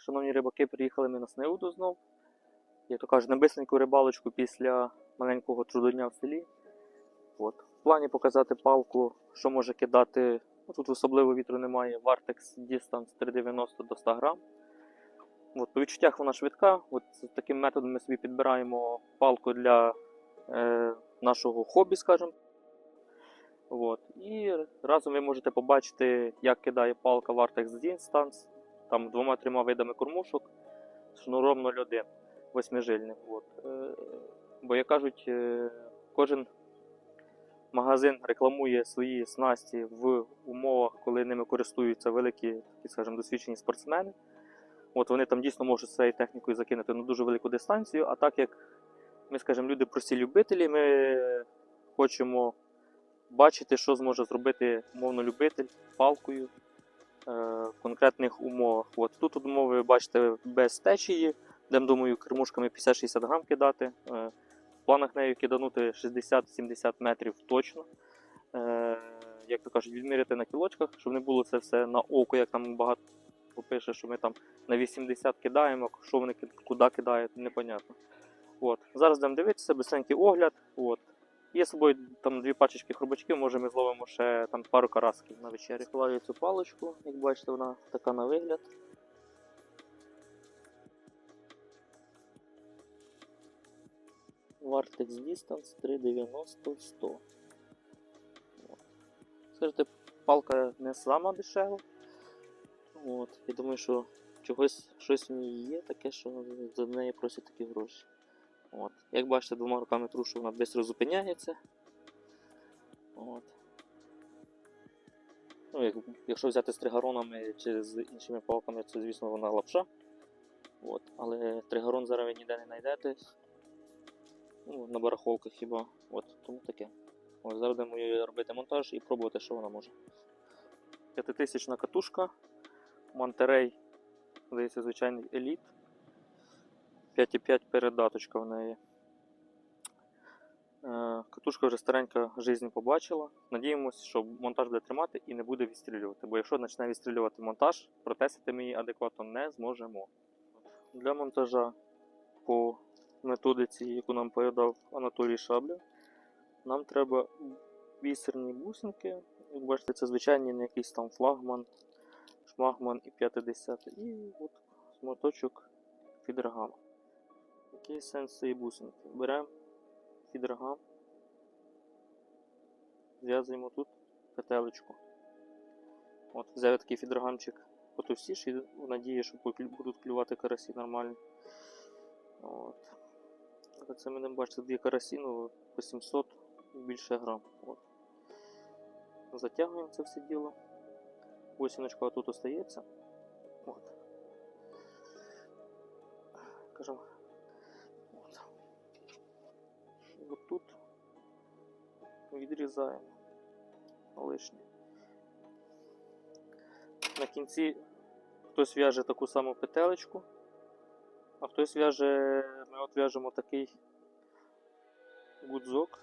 шановні рибаки, приїхали ми на Снеуду знов. Як то кажуть, на бисленьку рибалочку після маленького трудодня в селі. От. В плані показати палку, що може кидати. Ну, тут особливо вітру немає. Vartex Distance 390 до 100 грам. От, по відчуттях вона швидка. От таким методом ми собі підбираємо палку для е, нашого хобі, скажімо. От. І разом ви можете побачити, як кидає палка Vartex Distance, там двома-трьома видами кормушок, шнуром 0,1 восьмижильним. От. Е, бо, як кажуть, е, кожен магазин рекламує свої снасті в умовах, коли ними користуються великі, такі, скажімо, досвідчені спортсмени. От вони там дійсно можуть з цією технікою закинути на дуже велику дистанцію. А так як ми, скажімо, люди прості любителі, ми хочемо бачити, що зможе зробити умовно любитель палкою в конкретних умовах. От тут умови ви бачите без течії, де, думаю, кермушками 50-60 грам кидати. Е, в планах нею киданути 60-70 метрів точно. Е, як то кажуть, відміряти на кілочках, щоб не було це все на око, як там багато пише, що ми там на 80 кидаємо, що вони куди кидають, непонятно. От. Зараз будемо дивитися, бисенький огляд. От. Є з собою там дві пачечки хробачків, може ми зловимо ще там пару карасків на вечері. Складаю цю паличку, як бачите, вона така на вигляд. Vartex Distance 390 100. От. Скажете, палка не сама дешева. От. Я думаю, що чогось щось в ній є, таке, що за неї просять такі гроші. От. Як бачите, двома руками трушу, вона швидко зупиняється. От. Ну, як, якщо взяти з тригаронами чи з іншими палками, то звісно вона лапша. От. Але тригарон зараз ви ніде не знайдете. Ну, на барахолках хіба. От, тому таке. Ось зараз будемо робити монтаж і пробувати, що вона може. П'ятитисячна катушка. Монтерей, здається, звичайний еліт. 5,5 передаточка в неї. Е, Катушка вже старенька жизнь побачила. Надіємося, що монтаж буде тримати і не буде відстрілювати. Бо якщо почне відстрілювати монтаж, протестити ми її адекватно не зможемо. Для монтажа по методиці, яку нам передав Анатолій Шабля, нам треба бісерні бусинки. Як бачите, це звичайні не якийсь там флагман, шмагман і 50. І от моточок фідергама. Який сенс цієї бусинки? Беремо фідергам, зв'язуємо тут петелечку. От, взяв я такий фідергамчик потовстіший, в надії, що будуть клювати карасі нормально. От. Це ми будемо бачити дві карасі, ну, по 700 і більше грам. От. Затягуємо це все діло. Осіночка тут остається. От. Кажемо. Тут відрізаємо лишнє. На кінці хтось в'яже таку саму петелечку, а хтось в'яже, ми от в'яжемо такий гудзок.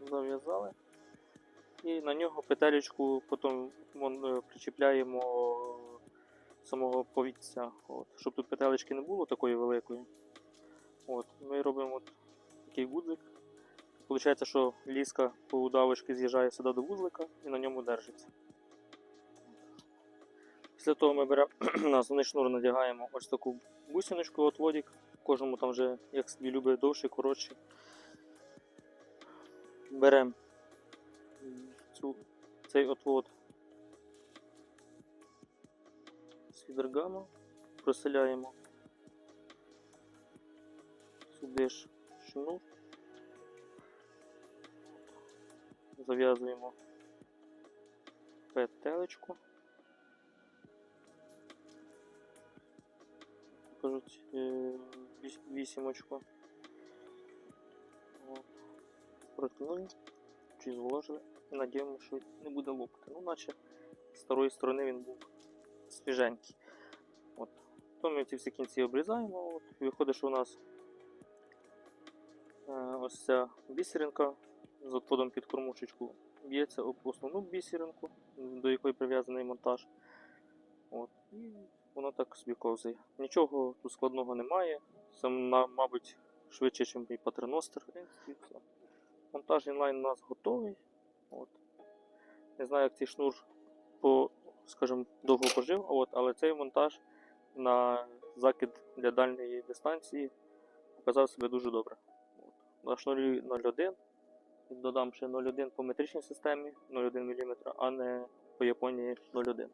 Зав'язали. І на нього петелечку потім е, причіпляємо самого повіця. От. Щоб тут петелечки не було такої великої. От. Ми робимо такий гудзик. Получається, що ліска по удавочці з'їжджає сюди до вузлика і на ньому держиться. Після того ми беремо на основний шнур надягаємо ось таку бусиночку, отводик. Кожному там вже як собі любить довший, коротший. Беремо цей отвод з фідергама, проселяємо сюди ж шнур, зав'язуємо петелечку. Кажуть, е, вісімочку. От. Протягнули, чи зволожили і надіємося, що не буде лопати. Ну, наче з старої сторони він був свіженький. От. То ми ці всі кінці обрізаємо. От. Виходить, що у нас ось ця бісеринка з отводом під кормушечку б'ється об основну бісеринку, до якої прив'язаний монтаж. От. І воно так собі ковзає. Нічого тут складного немає. Це, мабуть, швидше, ніж і патерностер. Монтаж інлайн у нас готовий. От. Не знаю, як цей шнур по, скажімо, довго пожив, от, але цей монтаж на закид для дальньої дистанції показав себе дуже добре. От. На шнурі 0,1. Додам ще 0,1 по метричній системі, 0,1 мм, а не по Японії 0,1.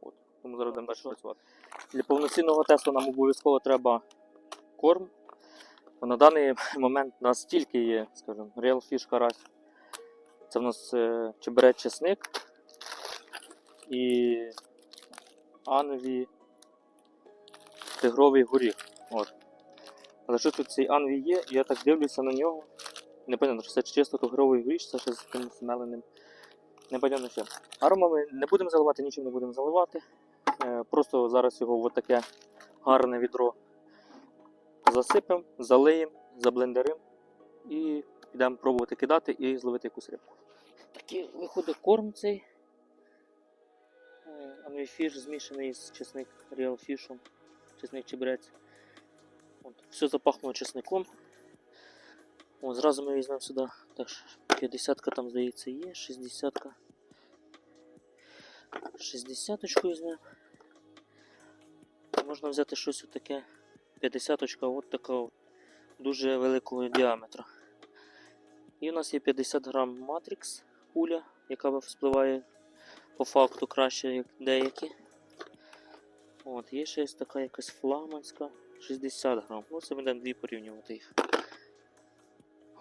От. Тому зараз будемо далі працювати. Для повноцінного тесту нам обов'язково треба корм. На даний момент у нас тільки є, скажімо, Real Fish карась. Це в нас е, чебрець чесник і анві тигровий горіх. От. Але що тут цей анві є, я так дивлюся на нього. Непонятно, що це чисто тигровий горіх, це ще з тим смеленим. Непонятно що. Арома ми не будемо заливати, нічим не будемо заливати. Е, Просто зараз його в таке гарне відро засипемо, залиємо, заблендеримо і підемо пробувати кидати і зловити якусь рибку. Такий виходить корм цей. Анвіфіш змішаний з чесник ріалфішем, чесник чебрець. От, все запахнуло чесником. От, зразу ми візьмемо сюди. Так, 50 там, здається, є, 60 -ка. 60 візьмемо. Можна взяти щось отаке. 50 от така от, дуже великого діаметра. І у нас є 50 грам матрикс куля, яка спливає по факту краще, як деякі. От, є ще така якась флагманська 60 грам. Ну, це будемо дві порівнювати їх.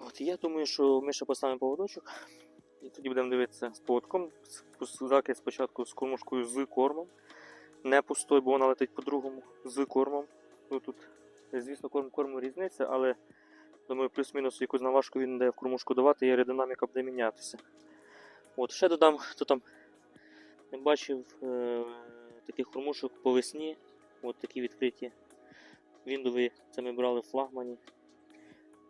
От, я думаю, що ми ще поставимо поводочок. І тоді будемо дивитися з поводком. Закид спочатку з кормушкою з кормом. Не пустой, бо вона летить по-другому, з кормом. Ну, тут, звісно, корм корму різниця, але думаю, плюс-мінус якусь наважку він буде в кормушку давати, і аеродинаміка буде мінятися. От, ще додам, хто там не бачив е- таких кормушок по весні. От такі відкриті віндові, це ми брали в флагмані.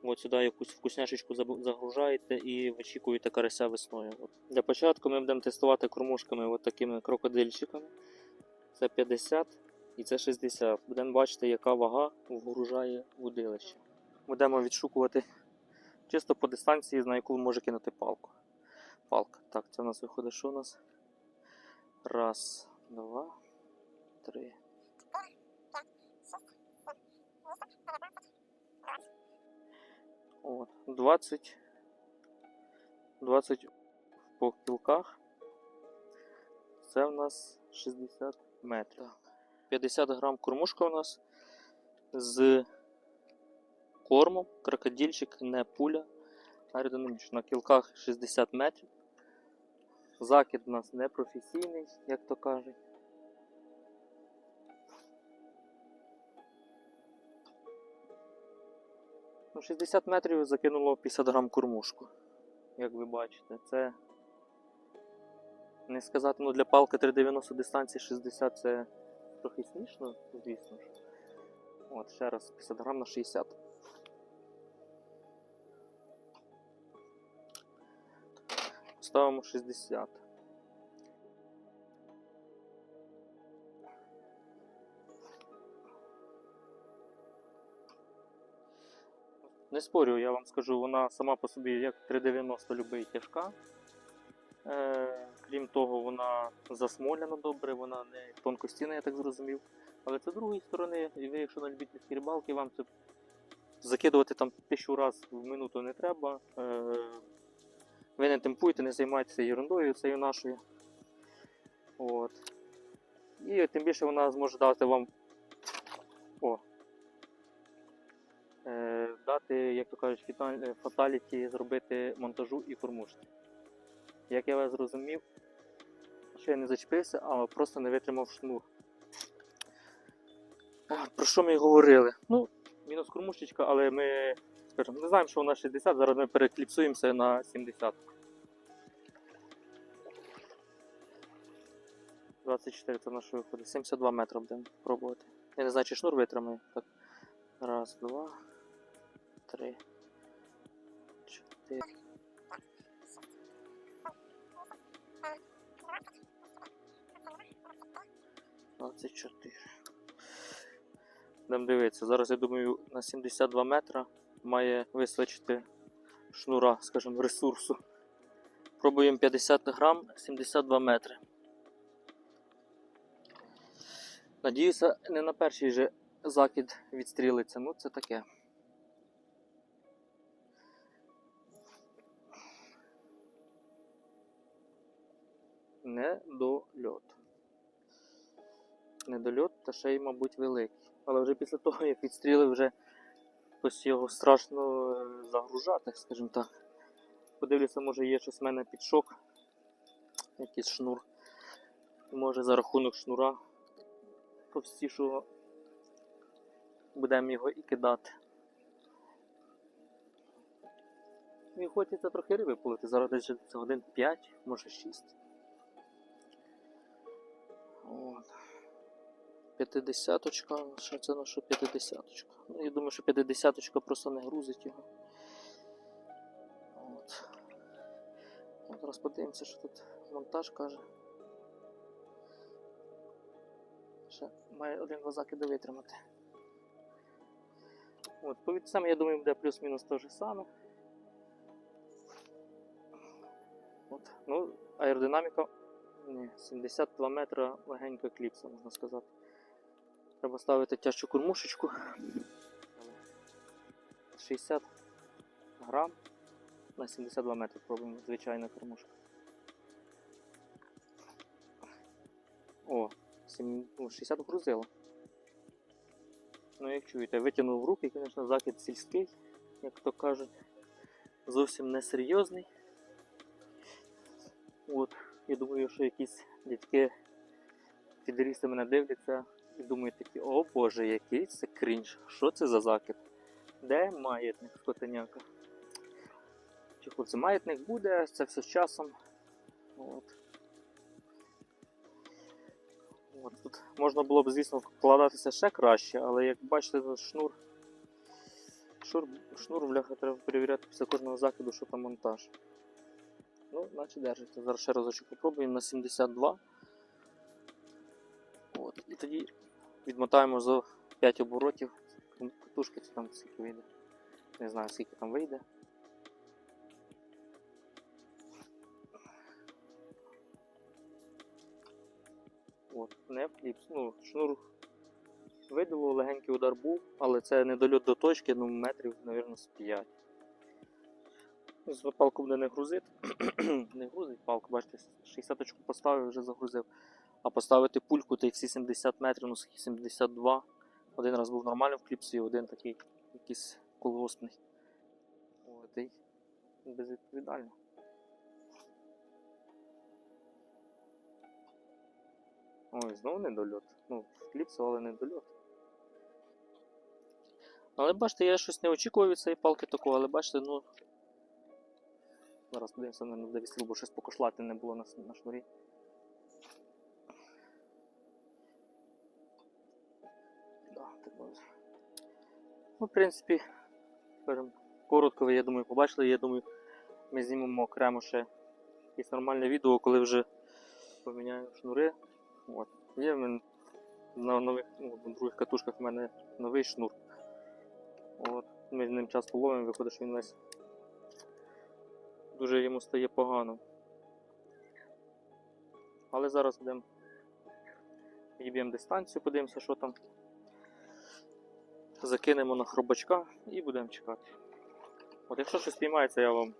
От сюди якусь вкусняшечку загружаєте і вичікуєте карася весною. От. Для початку ми будемо тестувати кормушками от такими крокодильчиками. Це 50 і це 60. Будемо бачити, яка вага вгружає вудилище. Будемо відшукувати чисто по дистанції, на яку може кинути палку. Палка. Так, це у нас виходить, що у нас? Раз, два, три. От, 20. 20 по кілках. Це у нас 60 метрів. 50 грам кормушка у нас з кормом, крокодильчик, не пуля. Аеродинамічно на кілках 60 метрів. Закид у нас не професійний, як то кажуть. Ну, 60 метрів закинуло 50 грам кормушку. Як ви бачите, це не сказати, ну для палки 390 дистанції 60 це трохи смішно, звісно ж. От, ще раз 50 грам на 60. Ставимо 60. Не спорю, я вам скажу, вона сама по собі як 390 любий тяжка. Е, крім того, вона засмоляна добре, вона не тонкостійна, я так зрозумів. Але це з другої сторони, і ви, якщо на любительській рибалки, вам це закидувати там тисячу разів в минуту не треба. Е, ви не темпуєте, не займайтеся ерундою цією нашою. От. І тим більше вона зможе дати вам. О, е, дати, як то кажуть, е, фаталіті зробити монтажу і кормушки. Як я вас зрозумів, що я не зачепився, а просто не витримав шнур. Про що ми й говорили? Ну, мінус кормушечка, але ми скажімо, не знаємо, що вона 60, зараз ми перекліпсуємося на 70. 24 це наш виходить. 72 метри будемо пробувати. Я не знаю, чи шнур витримає. Так. Раз, два, три, чотири. Двадцять чотири. Будемо дивитися. Зараз, я думаю, на 72 метра має вистачити шнура, скажімо, ресурсу. Пробуємо 50 грам, 72 метри. Надіюся, не на перший же закид відстрілиться. Ну, це таке. Недольот. Недольот та ще й, мабуть, великий. Але вже після того, як відстрілив, вже ось його страшно е, загружати, скажімо так. Подивлюся, може є щось в мене під шок. Якийсь шнур. Може за рахунок шнура товстішого будемо його і кидати. І хочеться трохи риби полити. Зараз десь вже це годин 5, може 6. От. 50-очка, що це на що 50-очка? Ну, я думаю, що 50-очка просто не грузить його. От. От Зараз подивимося, що тут монтаж каже. Ще має один-два закиди витримати. От, по відцям, я думаю, буде плюс-мінус те ж саме. От. Ну, аеродинаміка ні, 72 метра легенька кліпса, можна сказати. Треба ставити тяжчу кормушечку. 60 грам на 72 метри пробуємо звичайна кормушка. О, ну, 60 грузило. Ну, як чуєте, витягнув руки, звісно, закид сільський, як то кажуть, зовсім несерйозний. От, я думаю, що якісь дядьки фідерісти мене дивляться і думають такі, о боже, який це крінж, що це за закид? Де маятник скотеняка? Чи хлопці, маятник буде, це все з часом. От. От, тут можна було б, звісно, вкладатися ще краще, але як бачите, тут шнур. Шнур, шнур бляха, треба перевіряти після кожного закиду, що там монтаж. Ну, наче держиться. Зараз ще разочок попробуємо на 72. От. І тоді відмотаємо за 5 оборотів. Катушки це там скільки вийде. Не знаю скільки там вийде. От, не кліпс. Ну, шнур видало, легенький удар був, але це недольот до точки, ну метрів, мабуть, з 5. Палку буде не грузити. не грузить палку, бачите, 60 очку поставив, вже загрузив. А поставити пульку, та й всі 70 метрів, ну скільки 72. Один раз був нормально в кліпсі, один такий якийсь колгоспний. От, і безвідповідально. Ой, знову недольот. Ну, кліпсу, але недольот. Але бачите, я щось не очікував від цієї палки такого, але бачите, ну. Зараз подивимося, не буде відстріл, бо щось покошлати не було на, на шнурі. Ну, в принципі, коротко ви, я думаю, побачили. Я думаю, ми знімемо окремо ще якесь нормальне відео, коли вже поміняю шнури. От. Є в мене на нових, ну, на других катушках в мене новий шнур. От. Ми з ним часто ловимо, виходить, що він весь дуже йому стає погано. Але зараз будемо відіб'ємо дистанцію, подивимося, що там. Закинемо на хробачка і будемо чекати. От якщо щось спіймається, я вам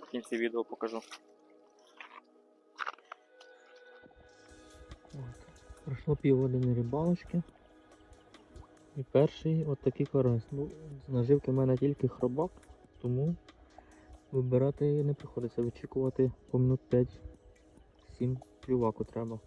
в кінці відео покажу. От. Пройшло півгодини рибалочки. І перший от такий карась. Ну, наживки в мене тільки хробак, тому вибирати не приходиться. Вичікувати по минут 5-7 плюваку треба.